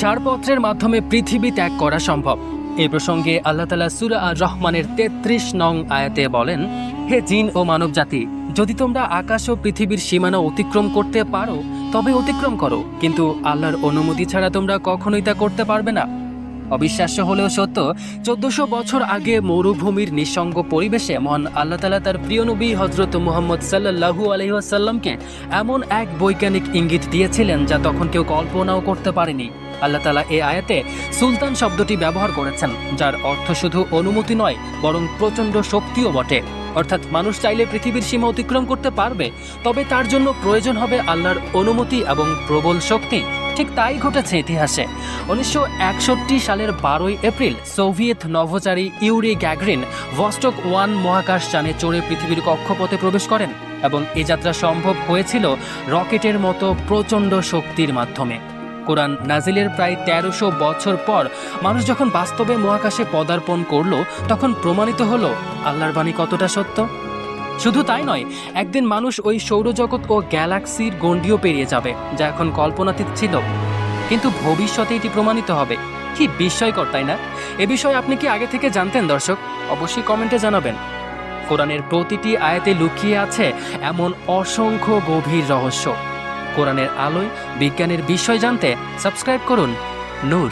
ছাড়পত্রের মাধ্যমে পৃথিবী ত্যাগ করা সম্ভব। এ প্রসঙ্গে আল্লাহ তালা সুরা আর রহমানের তেত্রিশ নং আয়াতে বলেন, হে জিন ও মানব জাতি যদি তোমরা আকাশ ও পৃথিবীর সীমানা অতিক্রম করতে পারো, তবে অতিক্রম করো। কিন্তু আল্লাহর অনুমতি ছাড়া তোমরা কখনোই তা করতে পারবে না। অবিশ্বাস্য হলেও সত্য, চোদ্দশো বছর আগে মরুভূমির নিঃসঙ্গ পরিবেশে মহান আল্লাহ তালা তার প্রিয় নবী হজরত মুহম্মদ সাল্লাহু আলহিহাসাল্লামকে এমন এক বৈজ্ঞানিক ইঙ্গিত দিয়েছিলেন যা তখন কেউ কল্পনাও করতে পারেনি। আল্লাহ তালা এ আয়াতে সুলতান শব্দটি ব্যবহার করেছেন, যার অর্থ শুধু অনুমতি নয়, বরং প্রচণ্ড শক্তিও বটে। অর্থাৎ মানুষ চাইলে পৃথিবীর সীমা অতিক্রম করতে পারবে, তবে তার জন্য প্রয়োজন হবে আল্লাহর অনুমতি এবং প্রবল শক্তি। ঠিক তাই ঘটেছে ইতিহাসে। উনিশশো একষট্টি সালের বারোই এপ্রিল সোভিয়েত নভোচারী ইউরি গ্যাগরিন ভস্টক ওয়ান মহাকাশ যানে চড়ে পৃথিবীর কক্ষপথে প্রবেশ করেন এবং এ যাত্রা সম্ভব হয়েছিল রকেটের মতো প্রচণ্ড শক্তির মাধ্যমে। কোরআন নাজিলের প্রায় তেরোশো বছর পর মানুষ যখন বাস্তবে মহাকাশে পদার্পণ করল, তখন প্রমাণিত হলো, আল্লাহর বাণী কতটা সত্য? শুধু তাই নয়, একদিন মানুষ ওই সৌরজগৎ ও গ্যালাক্সির গণ্ডিও পেরিয়ে যাবে, যা এখন কল্পনাতীত ছিল। কিন্তু ভবিষ্যতে এটি প্রমাণিত হবে। কি বিস্ময়কর, তাই না? এ বিষয়ে আপনি কি আগে থেকে জানতেন, দর্শক? অবশ্যই কমেন্টে জানাবেন। কোরআনের প্রতিটি আয়াতে লুকিয়ে আছে এমন অসংখ্য গভীর রহস্য। কোরআনের আলোয়, বিজ্ঞানের বিষয় জানতে সাবস্ক্রাইব করুন নূর।